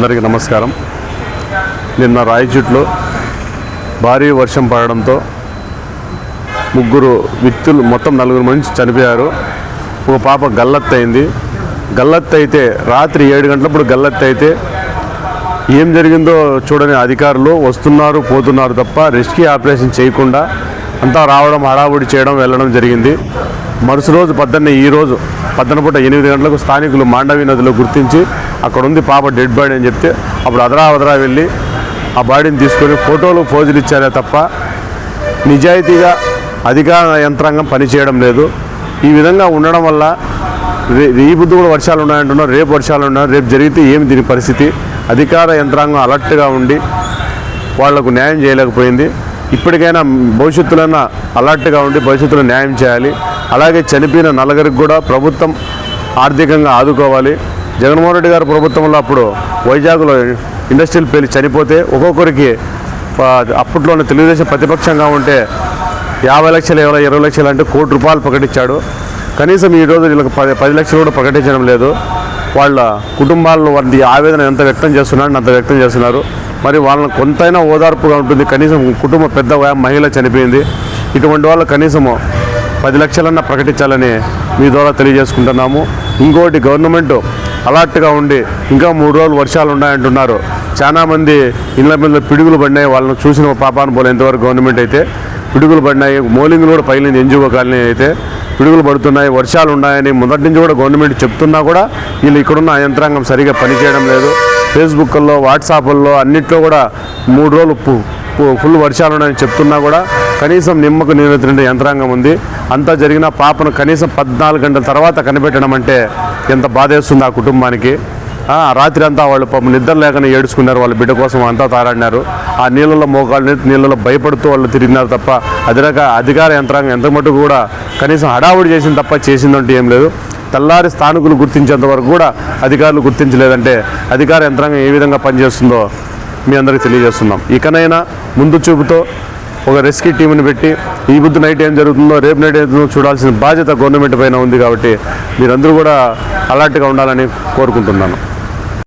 అందరికీ నమస్కారం. నిన్న రాయచూట్లో భారీ వర్షం పడడంతో ముగ్గురు వ్యక్తులు మొత్తం నలుగురు మనిషి చనిపోయారు. ఒక పాప గల్లత్తు అయింది అయితే రాత్రి ఏడు గంటలప్పుడు గల్లత్తు అయితే ఏం జరిగిందో చూడని అధికారులు వస్తున్నారు పోతున్నారు తప్ప రెస్క్యూ ఆపరేషన్ చేయకుండా అంతా రావడం హడావుడి చేయడం వెళ్ళడం జరిగింది. మరుసటి రోజు పద్దన్నే ఈ రోజు పద్దన పూట ఎనిమిది గంటలకు స్థానికులు మాండవి నదిలో గుర్తించి అక్కడ ఉంది పాప డెడ్ బాడీ అని చెప్తే అప్పుడు అదరా అదరా వెళ్ళి ఆ బాడీని తీసుకొని ఫోటోలు ఫోజులు ఇచ్చారే తప్ప నిజాయితీగా అధికార యంత్రాంగం పనిచేయడం లేదు. ఈ విధంగా ఉండడం వల్ల రే ఈ బుద్ధి కూడా వర్షాలు ఉన్నాయంటున్నారు. రేపు వర్షాలు ఉన్నాయి రేపు జరిగితే ఏమి దీని పరిస్థితి? అధికార యంత్రాంగం అలర్ట్గా ఉండి వాళ్ళకు న్యాయం చేయలేకపోయింది. ఇప్పటికైనా భవిష్యత్తులైనా అలర్ట్గా ఉండి భవిష్యత్తులో న్యాయం చేయాలి. అలాగే చనిపోయిన నలుగురికి కూడా ప్రభుత్వం ఆర్థికంగా ఆదుకోవాలి. జగన్మోహన్ రెడ్డి గారు ప్రభుత్వంలో అప్పుడు వైజాగ్లో ఇండస్ట్రియల్ పేలి చనిపోతే ఒక్కొక్కరికి అప్పట్లోనే తెలుగుదేశం ప్రతిపక్షంగా ఉంటే యాభై లక్షలు ఇరవై ఇరవై లక్షలు అంటే కోటి రూపాయలు ప్రకటించాడు. కనీసం ఈరోజు వీళ్ళకి పది పది లక్షలు కూడా ప్రకటించడం లేదు. వాళ్ళ కుటుంబాల్లో వారి ఆవేదన ఎంత వ్యక్తం చేస్తున్నారని అంత వ్యక్తం చేస్తున్నారు. మరి వాళ్ళని కొంతైనా ఓదార్పుగా ఉంటుంది. కనీసం కుటుంబ పెద్ద మహిళ చనిపోయింది. ఇటువంటి వాళ్ళు కనీసము పది లక్షలన్నా ప్రకటించాలని మీ ద్వారా తెలియజేసుకుంటున్నాము. ఇంకోటి గవర్నమెంట్ అలర్ట్గా ఉండి ఇంకా మూడు రోజులు వర్షాలు ఉన్నాయంటున్నారు. చాలామంది ఇళ్ళ మీద పిడుగులు పడినాయి. వాళ్ళని చూసిన పాపాను పోలే ఎంతవరకు గవర్నమెంట్ అయితే. పిడుగులు పడినాయి. మోలింగ్లు కూడా పైలింది ఎన్జిఓ కాలనీ అయితే. పిడుగులు పడుతున్నాయి. వర్షాలు ఉన్నాయని మొదటి నుంచి కూడా గవర్నమెంట్ చెప్తున్నా కూడా వీళ్ళు ఇక్కడున్న యంత్రాంగం సరిగా పనిచేయడం లేదు. ఫేస్బుక్లో వాట్సాప్ల్లో అన్నిట్లో కూడా మూడు రోజులు ఫుల్ వర్షాలు ఉన్నాయని చెప్తున్నా కూడా కనీసం నిమ్మకు నియంత్రించే యంత్రాంగం ఉంది. అంతా జరిగిన పాపను కనీసం పద్నాలుగు గంటల తర్వాత కనిపెట్టడం అంటే ఎంత బాధేస్తుంది ఆ కుటుంబానికి. రాత్రి అంతా వాళ్ళు పాపం నిద్ర లేకనే ఏడుచుకున్నారు. వాళ్ళ బిడ్డ కోసం అంతా తారాడినారు. ఆ నీళ్ళలో మోకాళ్ళు నీళ్ళలో భయపడుతూ వాళ్ళు తిరిగినారు తప్ప అదిరక అధికార యంత్రాంగం ఎంత మటుకు కూడా కనీసం హడావుడి చేసింది తప్ప చేసిందంటూ ఏం లేదు. తెల్లారి స్థానికులు గుర్తించేంత వరకు కూడా అధికారులు గుర్తించలేదంటే అధికార యంత్రాంగం ఏ విధంగా పనిచేస్తుందో మీ అందరికీ తెలియజేస్తున్నాం. ఇకనైనా ముందు చూపుతో ఒక రెస్క్యూ టీంని పెట్టి ఈ బుద్ధి నైట్ ఏం జరుగుతుందో రేపు నైట్ ఏం చూడాల్సిన బాధ్యత గవర్నమెంట్ పైన ఉంది కాబట్టి మీరందరూ కూడా అలర్ట్గా ఉండాలని కోరుకుంటున్నాను.